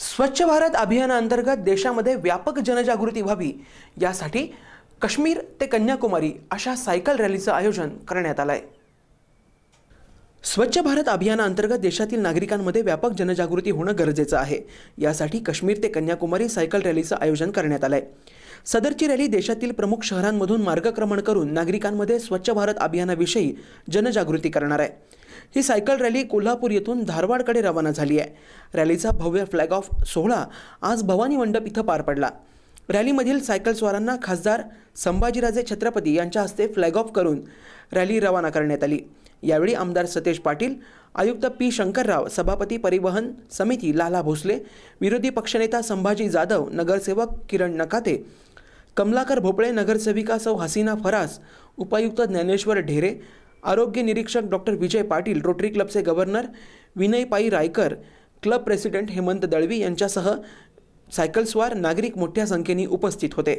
स्वच्छ भारत अभियानाअंतर्गत देशामध्ये व्यापक जनजागृती व्हावी यासाठी काश्मीर ते कन्याकुमारी अशा सायकल रॅलीचं आयोजन करण्यात आलं आहे स्वच्छ भारत अभियानाअंतर्गत देशातील नागरिकांमध्ये व्यापक जनजागृती होणं गरजेचं आहे. यासाठी काश्मीर ते कन्याकुमारी सायकल रॅलीचं आयोजन करण्यात आलं आहे सदरची रॅली देशातील प्रमुख शहरांमधून मार्गक्रमण करून नागरिकांमध्ये स्वच्छ भारत अभियानाविषयी जनजागृती करणार आहे. ही सायकल रॅली कोल्हापूर येथून धारवाडकडे रवाना झाली आहे. रॅलीचा भव्य फ्लॅग ऑफ सोहळा आज भवानी मंडप इथं पार पडला. रॅलीमधील सायकलस्वारांना खासदार संभाजीराजे छत्रपती यांच्या हस्ते फ्लॅग ऑफ करून रॅली रवाना करण्यात आली. यावेळी आमदार सतेज पाटील आयुक्त पी शंकरराव सभापती परिवहन समिती लाला भोसले विरोधी पक्षनेता संभाजी जाधव नगरसेवक किरण नकाते कमलाकर भोपळे नगरसेविका सौ हसीना फरास उपायुक्त ज्ञानेश्वर ढेरे आरोग्य निरीक्षक डॉक्टर विजय पाटील रोटरी क्लबचे governor Vinay Pai Raikar club president Hemant Dalvi यांच्यासह सायकलस्वार नागरिक मोठ्या संख्येने उपस्थित होते.